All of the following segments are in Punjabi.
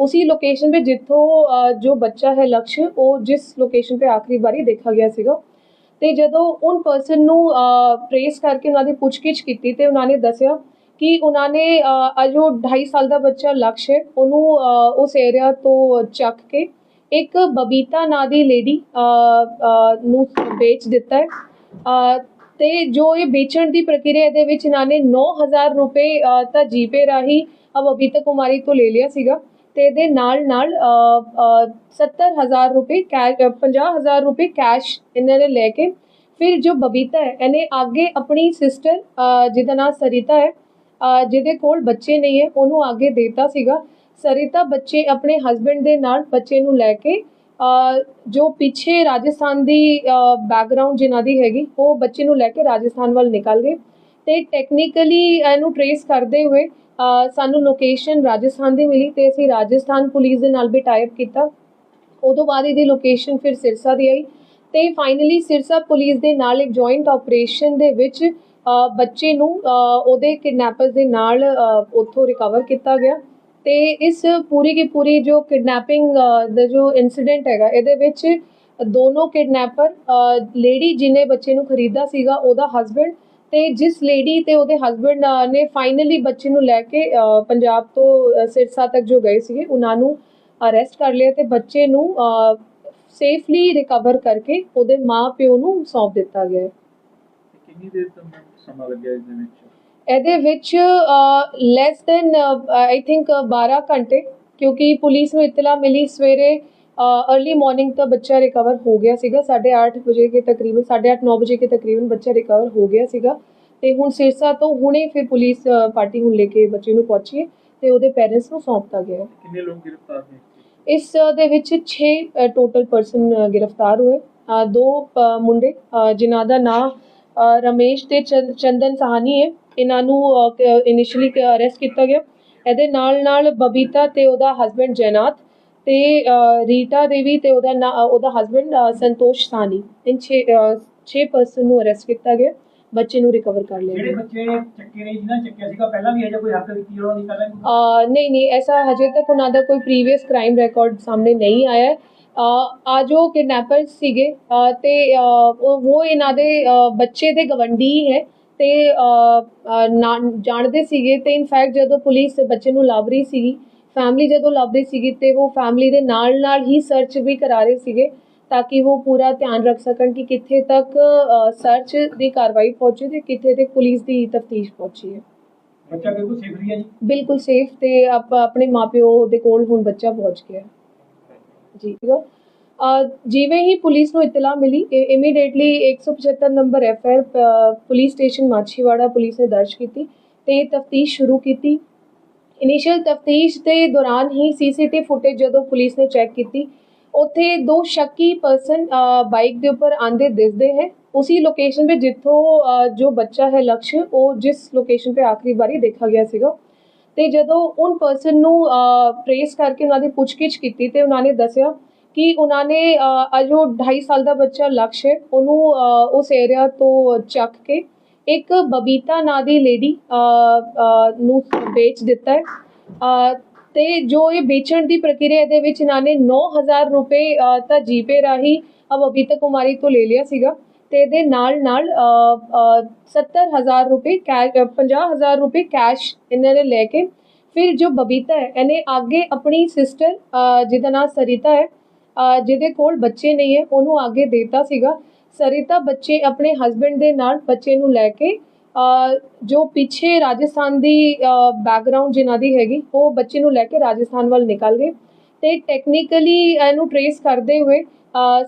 ਉसी ਲੋਕੇਸ਼ਨ 'ਤੇ ਜਿੱਥੋਂ ਜੋ ਬੱਚਾ ਹੈ ਲਕਸ਼ ਉਹ ਜਿਸ ਲੋਕੇਸ਼ਨ 'ਤੇ ਆਖਰੀ ਵਾਰੀ ਦੇਖਿਆ ਗਿਆ ਸੀਗਾ। ਤੇ ਜਦੋਂ ਉਨ ਪਰਸਨ ਨੂੰ ਪ੍ਰੇਸ ਕਰਕੇ ਉਹਨਾਂ ਦੀ ਪੁੱਛਗਿੱਛ ਕੀਤੀ ਤੇ ਉਹਨਾਂ ਨੇ ਦੱਸਿਆ ਕਿ ਉਹਨਾਂ ਨੇ ਅ, ਜੋ 2.5 ਸਾਲ ਦਾ ਬੱਚਾ ਲਕਸ਼ ਹੈ ਉਹਨੂੰ ਉਸ ਏਰੀਆ ਤੋਂ ਚੱਕ ਕੇ ਇੱਕ ਬਬੀਤਾ ਨਾਂ ਦੀ ਲੇਡੀ ਨੂੰ ਵੇਚ ਦਿੱਤਾ ਹੈ ਅ, ਤੇ ਜੋ ਇਹ ਵੇਚਣ ਦੀ ਪ੍ਰਕਿਰਿਆ ਦੇ ਵਿੱਚ ਇਹਨਾਂ ਨੇ 9000 ਰੁਪਏ ਅ, ਤਾਂ ਜੀਪੇ ਰਾਹੀਂ ਅ, ਬਬੀਤਾ ਕੁਮਾਰੀ ਤੋਂ ਲੈ ਲਿਆ ਸੀਗਾ। ਤੇ ਇਹਦੇ ਨਾਲ ਨਾਲ ਅ, ਅ, 70000 ਰੁਪਏ ਕੈਸ਼ 50000 ਰੁਪਏ ਕੈਸ਼ ਇਹਨਾਂ ਨੇ ਲੈ ਕੇ ਫਿਰ ਜੋ ਬਬੀਤਾ ਹੈ ਇਹਨੇ ਅੱਗੇ ਆਪਣੀ ਸਿਸਟਰ ਜਿਹਦਾ ਨਾਮ ਸਰਿਤਾ ਹੈ ਜਿਹਦੇ ਕੋਲ ਬੱਚੇ ਨਹੀਂ ਹੈ ਉਹਨੂੰ ਅੱਗੇ ਦੇਤਾ ਸੀਗਾ। ਸਰਿਤਾ ਬੱਚੇ ਆਪਣੇ ਹਸਬੰਡ ਦੇ ਨਾਲ ਬੱਚੇ ਨੂੰ ਲੈ ਕੇ ਜੋ ਪਿੱਛੇ ਰਾਜਸਥਾਨ ਦੀ ਬੈਕਗ੍ਰਾਉਂਡ ਜਿਨ੍ਹਾਂ ਦੀ ਹੈਗੀ ਉਹ ਬੱਚੇ ਨੂੰ ਲੈ ਕੇ ਰਾਜਸਥਾਨ ਵੱਲ ਨਿਕਲ ਗਏ। ਤੇ ਟੈਕਨੀਕਲੀ ਇਹਨੂੰ ਟਰੇਸ ਕਰਦੇ ਹੋਏ ਸਾਨੂੰ ਲੋਕੇਸ਼ਨ ਰਾਜਸਥਾਨ ਦੀ ਮਿਲੀ ਤੇ ਅਸੀਂ ਰਾਜਸਥਾਨ ਪੁਲਿਸ ਦੇ ਨਾਲ ਵੀ ਟਾਈਪ ਕੀਤਾ। ਉਦੋਂ ਬਾਅਦ ਇਹਦੀ ਲੋਕੇਸ਼ਨ ਫਿਰ ਸਿਰਸਾ ਦੀ ਆਈ ਤੇ ਫਾਈਨਲੀ ਸਿਰਸਾ ਪੁਲਿਸ ਦੇ ਨਾਲ ਇੱਕ ਜੁਆਇੰਟ ਆਪਰੇਸ਼ਨ ਦੇ ਵਿੱਚ ਬੱਚੇ ਨੂੰ ਉਹਦੇ ਕਿਡਨੈਪਰਸ ਦੇ ਨਾਲ ਉੱਥੋਂ ਰਿਕਵਰ ਕੀਤਾ ਗਿਆ ਤੇ ਇਸ ਪੂਰੀ ਕੀ ਪੂਰੀ ਜੋ ਕਿਡਨੈਪਿੰਗ ਦਾ ਜੋ ਇਨਸੀਡੈਂਟ ਹੈਗਾ, ਇਹਦੇ ਵਿੱਚ ਦੋਨੋਂ ਕਿਡਨੈਪਰ ਲੇਡੀ ਜਿਹਨੇ ਬੱਚੇ ਨੂੰ ਖਰੀਦਾ ਸੀਗਾ, ਉਹਦਾ ਹਸਬੰਡ ਤੇ ਜਿਸ ਲੇਡੀ ਤੇ ਉਹਦੇ ਹਸਬੰਡ ਨੇ ਫਾਈਨਲੀ ਬੱਚੇ ਨੂੰ ਲੈ ਕੇ ਪੰਜਾਬ ਤੋਂ ਸਿਰਸਾ ਤੱਕ ਜੋ ਗਏ ਸੀਗੇ ਉਹਨਾਂ ਨੂੰ ਅਰੈਸਟ ਕਰ ਲਿਆ ਤੇ ਬੱਚੇ ਨੂੰ ਸੇਫਲੀ ਰਿਕਵਰ ਕਰਕੇ ਉਹਦੇ ਮਾਂ-ਪਿਓ ਨੂੰ ਸੌਂਪ ਦਿੱਤਾ ਗਿਆ ਕਿੰਨੀ ਦੇਰ ਤੱਕ ਸਮਾਂ ਲੱਗਿਆ ਇਸ ਦੇ ਵਿੱਚ? ਇਹਦੇ ਵਿੱਚ ਲੈਸ ਦੈਨ ਆਈ ਥਿੰਕ 12 ਘੰਟੇ ਕਿਉਂਕਿ ਪੁਲਿਸ ਨੂੰ ਇਤਲਾ ਮਿਲੀ ਸਵੇਰੇ अर्ਲੀ ਮਾਰਨਿੰਗ ਤਾਂ ਬੱਚਾ ਰਿਕਵਰ ਹੋ ਗਿਆ ਸੀਗਾ 8:30 ਵਜੇ ਕੇ ਤਕਰੀਬਨ 8:30 9 ਵਜੇ ਕੇ ਤਕਰੀਬਨ ਬੱਚਾ ਰਿਕਵਰ ਹੋ ਗਿਆ ਸੀਗਾ। ਤੇ ਹੁਣ ਸਿਰਸਾ ਤੋਂ ਹੁਣੇ ਫਿਰ ਪੁਲਿਸ ਪਾਰਟੀ ਹੁਣ ਲੈ ਕੇ ਬੱਚੇ ਨੂੰ ਪਹੁੰਚੀ ਤੇ ਉਹਦੇ ਪੇਰੈਂਟਸ ਨੂੰ ਸੌਂਪਤਾ ਗਿਆ। ਕਿੰਨੇ ਲੋਕ ਗ੍ਰਿਫਤਾਰ ਨੇ ਇਸ ਦੇ ਵਿੱਚ 6 ਟੋਟਲ ਪਰਸਨ ਗ੍ਰਿਫਤਾਰ ਹੋਏ। ਦੋ ਮੁੰਡੇ ਜਿਨ੍ਹਾਂ ਦਾ ਨਾਮ ਰਮੇਸ਼ ਤੇ ਚੰਦਨ ਸਾਹਨੀ ਹੈ। ਇਹਨਾਂ ਨੂੰ ਇਨੀਸ਼ੀਅਲੀ ਅਰੈਸਟ ਕੀਤਾ ਗਿਆ। ਇਹਦੇ ਨਾਲ ਨਾਲ ਬਬੀਤਾ ਤੇ ਉਹਦਾ ਹਸਬੰਡ ਜੈਨਾਤ ਤੇ ਰੀਟਾ ਦੇਵੀ ਤੇ ਉਹਦਾ ਉਹਦਾ husband Santosh Sahni in 6 6 person ਨੂੰ ਅਰੈਸਟ ਕੀਤਾ ਗਿਆ। ਬੱਚੇ ਨੂੰ ਰਿਕਵਰ ਕਰ ਲਿਆ ਜਿਹੜੇ ਬੱਚੇ ਚੱਕੇ ਨੇ ਜਿਹਨਾਂ ਚੱਕਿਆ ਸੀਗਾ ਪਹਿਲਾਂ ਵੀ ਅਜੇ ਕੋਈ ਹੱਕ ਦਿੱਤੀ ਉਹਨਾਂ ਦੀ ਪਹਿਲਾਂ ਨਹੀਂ ਨਹੀਂ ਐਸਾ ਹਜੇ ਤੱਕ ਉਹਨਾਂ ਦਾ ਕੋਈ ਪ੍ਰੀਵੀਅਸ ਕ੍ਰਾਈਮ ਰਿਕਾਰਡ ਸਾਹਮਣੇ ਨਹੀਂ ਆਇਆ ਆ ਜੋ ਕਿਡਨੈਪਰ ਸੀਗੇ ਤੇ ਉਹ ਉਹ ਇਹਨਾਂ ਦੇ ਬੱਚੇ ਦੇ ਗਵੰਡੀ ਹੀ। ਤੇ ਜਾਣਦੇ ਸੀਗੇ ਤੇ ਇਨਫੈਕਟ ਜਦੋਂ ਪੁਲਿਸ ਬੱਚੇ ਨੂੰ ਲੱਭ ਰਹੀ ਸੀਗੀ ਫੈਮਿਲੀ ਜਦੋਂ ਲੱਭ ਰਹੀ ਸੀਗੀ ਤੇ ਉਹ ਫੈਮਿਲੀ ਦੇ ਨਾਲ ਨਾਲ ਹੀ ਸਰਚ ਵੀ ਕਰਾ ਰਹੇ ਸੀਗੇ ਤਾਂ ਕਿ ਉਹ ਪੂਰਾ ਧਿਆਨ ਰੱਖ ਸਕਣ ਕਿ ਕਿੱਥੇ ਤੱਕ ਸਰਚ ਦੀ ਕਾਰਵਾਈ ਪਹੁੰਚੀ ਤੇ ਕਿੱਥੇ ਤੱਕ ਪੁਲਿਸ ਦੀ ਤਫਤੀਸ਼ ਪਹੁੰਚੀ ਹੈ। ਬੱਚਾ ਬਿਲਕੁਲ ਸੇਫ ਰਹੀ ਹੈ ਜੀ? ਬਿਲਕੁਲ ਸੇਫ ਤੇ ਆਪ ਆਪਣੇ ਮਾਪਿਓ ਦੇ ਕੋਲ ਹੁਣ ਬੱਚਾ ਪਹੁੰਚ ਗਿਆ। ਜੀ ਜਿਵੇਂ ਹੀ ਪੁਲਿਸ ਨੂੰ ਇਤਲਾਹ ਮਿਲੀ immediately 175 number FIR police station Machhiwara police ਨੇ ਦਰਜ ਕੀਤੀ ਤੇ ਤਫਤੀਸ਼ ਸ਼ੁਰੂ ਕੀਤੀ। ਇਨੀਸ਼ੀਅਲ ਤਫਤੀਸ਼ ਦੇ ਦੌਰਾਨ ਹੀ ਸੀਸੀਟੀਵੀ ਫੁਟੇਜ ਜਦੋਂ ਪੁਲਿਸ ਨੇ ਚੈੱਕ ਕੀਤੀ ਉੱਥੇ ਦੋ ਸ਼ੱਕੀ ਪਰਸਨ ਬਾਈਕ ਦੇ ਉੱਪਰ ਆਂਦੇ ਦਿਸਦੇ ਹੈ। ਉसी ਲੋਕੇਸ਼ਨ 'ਤੇ ਜਿੱਥੋਂ ਜੋ ਬੱਚਾ ਹੈ ਲਕਸ਼ ਉਹ ਜਿਸ ਲੋਕੇਸ਼ਨ 'ਤੇ ਆਖਰੀ ਵਾਰੀ ਦੇਖਿਆ ਗਿਆ ਸੀਗਾ। ਤੇ ਜਦੋਂ ਉਨ ਪਰਸਨ ਨੂੰ ਪ੍ਰੇਸ ਕਰਕੇ ਉਹਨਾਂ ਦੀ ਪੁੱਛਗਿੱਛ ਕੀਤੀ ਤੇ ਉਹਨਾਂ ਨੇ ਦੱਸਿਆ ਕਿ ਉਹਨਾਂ ਨੇ ਅ, ਜੋ 2.5 ਸਾਲ ਦਾ ਬੱਚਾ ਲਕਸ਼ ਹੈ ਉਹਨੂੰ ਉਸ ਏਰੀਆ ਤੋਂ ਚੱਕ ਕੇ ਇੱਕ ਬਬੀਤਾ ਨਾਂ ਦੀ ਲੇਡੀ ਨੂੰ ਵੇਚ ਦਿੱਤਾ ਹੈ। ਅ, ਤੇ ਜੋ ਇਹ ਵੇਚਣ ਦੀ ਪ੍ਰਕਿਰਿਆ ਦੇ ਵਿੱਚ ਇਹਨਾਂ ਨੇ 9000 ਰੁਪਏ ਤਾਂ ਜੀਪੇ ਰਾਹੀਂ ਬਬੀਤਾ ਕੁਮਾਰੀ ਤੋਂ ਲੈ ਲਿਆ ਸੀਗਾ। ਤੇ ਇਹਦੇ ਨਾਲ ਨਾਲ ਅ, ਅ, 70000 ਰੁਪਏ ਕੈਸ਼ 50000 ਰੁਪਏ ਕੈਸ਼ ਇਹਨਾਂ ਨੇ ਲੈ ਕੇ ਫਿਰ ਜੋ ਬਬੀਤਾ ਹੈ ਇਹਨੇ ਅੱਗੇ ਆਪਣੀ ਸਿਸਟਰ ਜਿਹਦਾ ਨਾਮ ਸਰਿਤਾ ਹੈ ਜਿਹਦੇ ਕੋਲ ਬੱਚੇ ਨਹੀਂ ਹੈ ਉਹਨੂੰ ਅੱਗੇ ਦੇਤਾ ਸੀਗਾ। ਸਰਿਤਾ ਬੱਚੇ ਆਪਣੇ ਹਸਬੰਡ ਦੇ ਨਾਲ ਬੱਚੇ ਨੂੰ ਲੈ ਕੇ ਜੋ ਪਿੱਛੇ ਰਾਜਸਥਾਨ ਦੀ ਬੈਕਗ੍ਰਾਉਂਡ ਜਿਨ੍ਹਾਂ ਦੀ ਹੈਗੀ, ਉਹ ਬੱਚੇ ਨੂੰ ਲੈ ਕੇ ਰਾਜਸਥਾਨ ਵੱਲ ਨਿਕਲ ਗਏ ਤੇ ਟੈਕਨੀਕਲੀ ਇਹਨੂੰ ਟਰੇਸ ਕਰਦੇ ਹੋਏ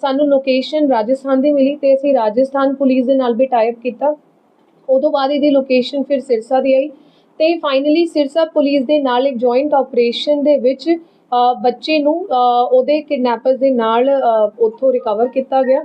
ਸਾਨੂੰ ਲੋਕੇਸ਼ਨ ਰਾਜਸਥਾਨ ਦੀ ਮਿਲੀ ਤੇ ਅਸੀਂ ਰਾਜਸਥਾਨ ਪੁਲਿਸ ਦੇ ਨਾਲ ਵੀ ਟਾਈ ਅਪ ਕੀਤਾ। ਉਦੋਂ ਬਾਅਦ ਇਹਦੀ ਲੋਕੇਸ਼ਨ ਫਿਰ ਸਿਰਸਾ ਦੀ ਆਈ ਤੇ ਫਾਈਨਲੀ ਸਿਰਸਾ ਪੁਲਿਸ ਦੇ ਨਾਲ ਇੱਕ ਜੁਆਇੰਟ ਆਪਰੇਸ਼ਨ ਦੇ ਵਿੱਚ ਬੱਚੇ ਨੂੰ ਉਹਦੇ ਕਿਡਨੈਪਰਸ ਦੇ ਨਾਲ ਉੱਥੋਂ ਰਿਕਵਰ ਕੀਤਾ ਗਿਆ।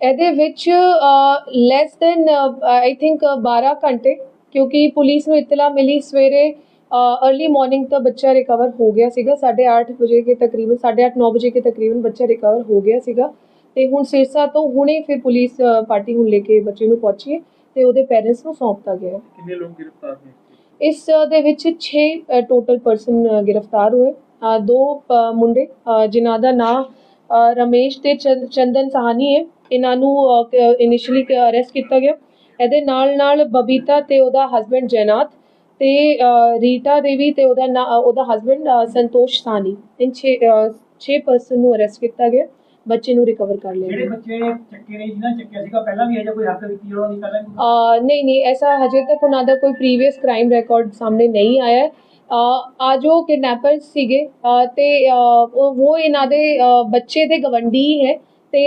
ਇਹਦੇ ਵਿੱਚ ਲੈਸ ਦੈਨ ਆਈ ਥਿੰਕ 12 ਘੰਟੇ ਕਿਉਂਕਿ ਪੁਲਿਸ ਨੂੰ ਇਤਲਾ ਮਿਲੀ ਸਵੇਰੇ अर्ਲੀ ਮਾਰਨਿੰਗ ਤਾਂ ਬੱਚਾ ਰਿਕਵਰ ਹੋ ਗਿਆ ਸੀਗਾ। 8:30 ਵਜੇ ਕੇ ਤਕਰੀਬਨ 8:30 9 ਵਜੇ ਕੇ ਤਕਰੀਬਨ ਬੱਚਾ ਰਿਕਵਰ ਹੋ ਗਿਆ ਸੀਗਾ। ਤੇ ਹੁਣ ਸਿਰਸਾ ਤੋਂ ਹੁਣੇ ਫਿਰ ਪੁਲਿਸ ਪਾਰਟੀ ਹੁਣ ਲੈ ਕੇ ਬੱਚੇ ਨੂੰ ਪਹੁੰਚੀ ਹੈ ਤੇ ਉਹਦੇ ਪੈਰੈਂਟਸ ਨੂੰ ਸੌਂਪਤਾ ਗਿਆ ਹੈ। ਕਿੰਨੇ ਲੋਕ ਗ੍ਰਿਫਤਾਰ ਨੇ ਇਸ ਦੇ ਵਿੱਚ 6 ਟੋਟਲ ਪਰਸਨ ਗ੍ਰਿਫਤਾਰ ਹੋਏ। ਦੋ ਮੁੰਡੇ ਜਿਨ੍ਹਾਂ ਦਾ ਨਾਮ ਰਮੇਸ਼ ਤੇ ਚੰਦ- ਚੰਦਨ ਸਾਹਨੀ ਹੈ। ਇਹਨਾਂ ਨੂੰ ਇਨੀਸ਼ੀਅਲੀ ਅਰੈਸਟ ਕੀਤਾ ਗਿਆ। ਇਹਦੇ ਨਾਲ ਨਾਲ ਬਬੀਤਾ ਤੇ ਉਹਦਾ ਹਸਬੰਡ ਜੈਨਾਤ ਤੇ ਰੀਟਾ ਦੇਵੀ ਤੇ ਉਹਦਾ ਉਹਦਾ husband Santosh Sahni in 6 6 person ਨੂੰ ਅਰੈਸਟ ਕੀਤਾ ਗਿਆ। ਬੱਚੇ ਨੂੰ ਰਿਕਵਰ ਕਰ ਲਿਆ ਜਿਹੜੇ ਬੱਚੇ ਚੱਕੇ ਨੇ ਜਿਨ੍ਹਾਂ ਚੱਕਿਆ ਸੀਗਾ ਪਹਿਲਾਂ ਵੀ ਇਹ ਜਿਹਾ ਕੋਈ ਹੱਕ ਕੀਤੀ ਉਹਨਾਂ ਦੀ ਪਹਿਲਾਂ ਨਹੀਂ ਨਹੀਂ ਐਸਾ ਹਜੇ ਤੱਕ ਉਹਨਾਂ ਦਾ ਕੋਈ ਪ੍ਰੀਵੀਅਸ ਕ੍ਰਾਈਮ ਰਿਕਾਰਡ ਸਾਹਮਣੇ ਨਹੀਂ ਆਇਆ। ਹੈ ਆ ਜੋ ਕਿਡਨੈਪਰਸ ਸੀਗੇ। ਤੇ ਉਹ ਇਹਨਾਂ ਦੇ ਬੱਚੇ ਦੇ ਗਵੰਡੀ ਹੈ। ਤੇ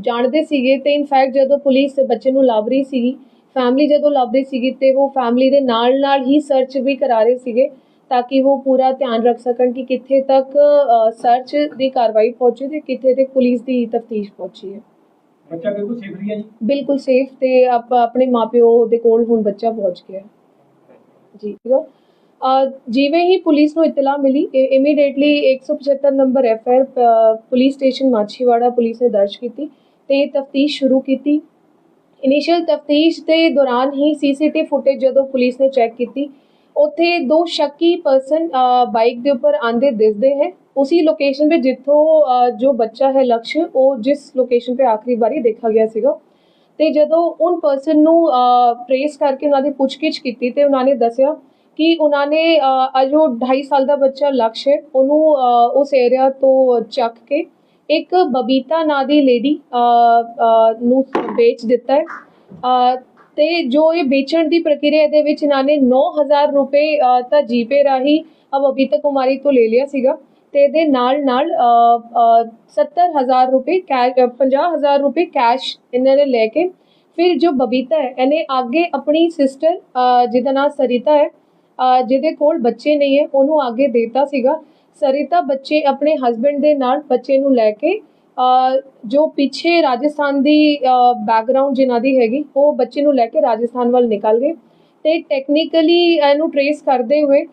ਜਾਣਦੇ ਸੀਗੇ ਤੇ ਇਨਫੈਕਟ ਜਦੋਂ ਪੁਲਿਸ ਬੱਚੇ ਨੂੰ ਲੱਭ ਰਹੀ ਸੀਗੀ ਫੈਮਿਲੀ ਜਦੋਂ ਲੱਭ ਰਹੀ ਸੀਗੀ ਤੇ ਉਹ ਫੈਮਿਲੀ ਦੇ ਨਾਲ ਨਾਲ ਹੀ ਸਰਚ ਵੀ ਕਰਾ ਰਹੇ ਸੀਗੇ ਤਾਂ ਕਿ ਉਹ ਪੂਰਾ ਧਿਆਨ ਰੱਖ ਸਕਣ ਕਿ ਕਿੱਥੇ ਤੱਕ ਸਰਚ ਦੀ ਕਾਰਵਾਈ ਪਹੁੰਚੀ ਤੇ ਕਿੱਥੇ ਤੱਕ ਪੁਲਿਸ ਦੀ ਤਫਤੀਸ਼ ਪਹੁੰਚੀ ਹੈ। ਬੱਚਾ ਬਿਲਕੁਲ ਸੇਫ ਰਹੀ ਹੈ ਜੀ? ਬਿਲਕੁਲ ਸੇਫ ਤੇ ਆਪ ਆਪਣੇ ਮਾਪਿਓ ਦੇ ਕੋਲ ਹੁਣ ਬੱਚਾ ਪਹੁੰਚ ਗਿਆ। ਜੀ ਠੀਕ ਹੈ। ਅਹ ਜਿਵੇਂ ਹੀ ਪੁਲਿਸ ਨੂੰ ਇਤਲਾ ਮਿਲੀ immediately 175 number F R police station Machhiwara police ਨੇ ਦਰਜ ਕੀਤੀ ਤੇ ਤਫਤੀਸ਼ ਸ਼ੁਰੂ ਕੀਤੀ। ਇਨੀਸ਼ੀਅਲ ਤਫਤੀਸ਼ ਦੇ ਦੌਰਾਨ ਹੀ ਸੀਸੀਟੀਵੀ ਫੁਟੇਜ ਜਦੋਂ ਪੁਲਿਸ ਨੇ ਚੈੱਕ ਕੀਤੀ, ਉੱਥੇ ਦੋ ਸ਼ੱਕੀ ਪਰਸਨ ਬਾਈਕ ਦੇ ਉੱਪਰ ਆਂਦੇ ਦਿਸਦੇ ਹੈ। ਉसी ਲੋਕੇਸ਼ਨ 'ਤੇ ਜਿੱਥੋਂ ਜੋ ਬੱਚਾ ਹੈ ਲਕਸ਼, ਉਹ ਜਿਸ ਲੋਕੇਸ਼ਨ ਤੇ ਆਖਰੀ ਵਾਰੀ ਦੇਖਿਆ ਗਿਆ ਸੀਗਾ। ਤੇ ਜਦੋਂ ਉਨ ਪਰਸਨ ਨੂੰ ਪ੍ਰੇਸ ਕਰਕੇ ਉਹਨਾਂ ਦੀ ਪੁੱਛਗਿੱਛ ਕੀਤੀ ਤੇ ਉਹਨਾਂ ਨੇ ਦੱਸਿਆ ਕਿ ਉਹਨਾਂ ਨੇ ਅਹ, ਆ ਜੋ 2.5 ਸਾਲ ਦਾ ਬੱਚਾ ਲਕਸ਼ ਹੈ ਉਹਨੂੰ ਉਸ ਏਰੀਆ ਤੋਂ ਚੱਕ ਕੇ ਇੱਕ ਬਬੀਤਾ ਨਾਂ ਦੀ ਲੇਡੀ ਨੂੰ ਵੇਚ ਦਿੱਤਾ ਹੈ। ਤੇ ਜੋ ਇਹ ਵੇਚਣ ਦੀ ਪ੍ਰਕਿਰਿਆ ਦੇ ਵਿੱਚ ਇਹਨਾਂ ਨੇ 9000 ਰੁਪਏ ਅਹ, ਤਾਂ ਜੀਪੇ ਰਾਹੀਂ ਬਬੀਤਾ ਕੁਮਾਰੀ ਤੋਂ ਲੈ ਲਿਆ ਸੀਗਾ। ਤੇ ਇਹਦੇ ਨਾਲ ਨਾਲ 70000 ਰੁਪਏ ਕੈਸ਼ 50000 ਰੁਪਏ ਕੈਸ਼ ਇਹਨਾਂ ਨੇ ਲੈ ਕੇ ਫਿਰ ਜੋ ਬਬੀਤਾ ਹੈ ਇਹਨੇ ਅੱਗੇ ਆਪਣੀ ਸਿਸਟਰ ਜਿਹਦਾ ਨਾਮ ਸਰਿਤਾ ਹੈ ਜਿਹਦੇ ਕੋਲ ਬੱਚੇ ਨਹੀਂ ਹੈ, ਉਹਨੂੰ ਅੱਗੇ ਦੇਤਾ ਸੀਗਾ। ਸਰਿਤਾ ਬੱਚੇ ਆਪਣੇ ਹਸਬੰਡ ਦੇ ਨਾਲ ਬੱਚੇ ਨੂੰ ਲੈ ਕੇ ਜੋ ਪਿੱਛੇ ਰਾਜਸਥਾਨ ਦੀ ਬੈਕਗ੍ਰਾਉਂਡ ਜਿਨ੍ਹਾਂ ਦੀ ਹੈਗੀ, ਉਹ ਬੱਚੇ ਨੂੰ ਲੈ ਕੇ ਰਾਜਸਥਾਨ ਵੱਲ ਨਿਕਲ ਗਏ ਤੇ ਟੈਕਨੀਕਲੀ ਇਹਨੂੰ ਟਰੇਸ ਕਰਦੇ ਹੋਏ